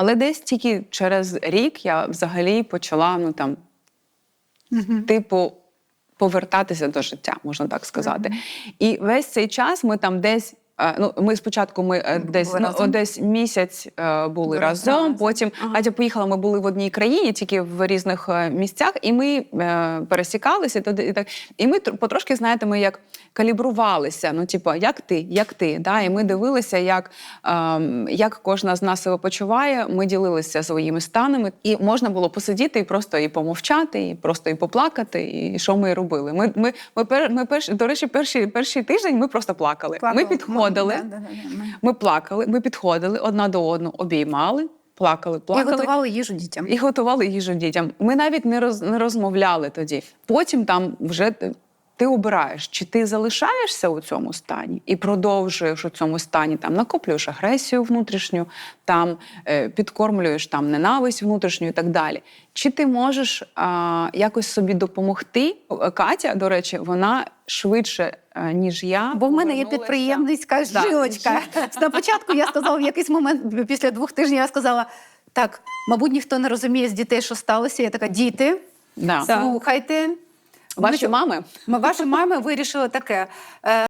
Але десь тільки через рік я взагалі почала ну там, типу, повертатися до життя, можна так сказати. І весь цей час ми там десь. Ну, ми спочатку ми е, десь ну, разом? десь місяць е, були разом. разом. Потім Катя поїхала. Ми були в одній країні, тільки в різних е, місцях, і ми пересікалися туди і так. І ми потрошки, знаєте, ми як калібрувалися. Ну, типу, як ти, як ти? Да? І ми дивилися, як, ем, як кожна з нас себе почуває. Ми ділилися своїми станами, і можна було посидіти і просто і помовчати, і просто і поплакати. І що ми робили. Ми, ми, ми, ми перші, до речі, перший, перший тиждень ми просто плакали. Плакали. Ми підходили. Да, да, да, да. Ми- плакали, ми підходили одна до одного, обіймали, плакали, І плакали. готували їжу дітям. І готували їжу дітям. Ми навіть не, роз, не розмовляли тоді. Потім там вже ти, обираєш, чи ти залишаєшся у цьому стані і продовжуєш у цьому стані, там накоплюєш агресію внутрішню, там е, підкормлюєш там ненависть внутрішню і так далі. Чи ти можеш а, якось собі допомогти? Катя, до речі, вона швидше, е, ніж я. Бо в мене є підприємницька Да. жилочка. На початку я сказала в якийсь момент після двох тижнів, я сказала: так, мабуть, ніхто не розуміє з дітей, що сталося. Я така, діти, Да. слухайте. Ваші мами Ваші мами вирішили таке. е,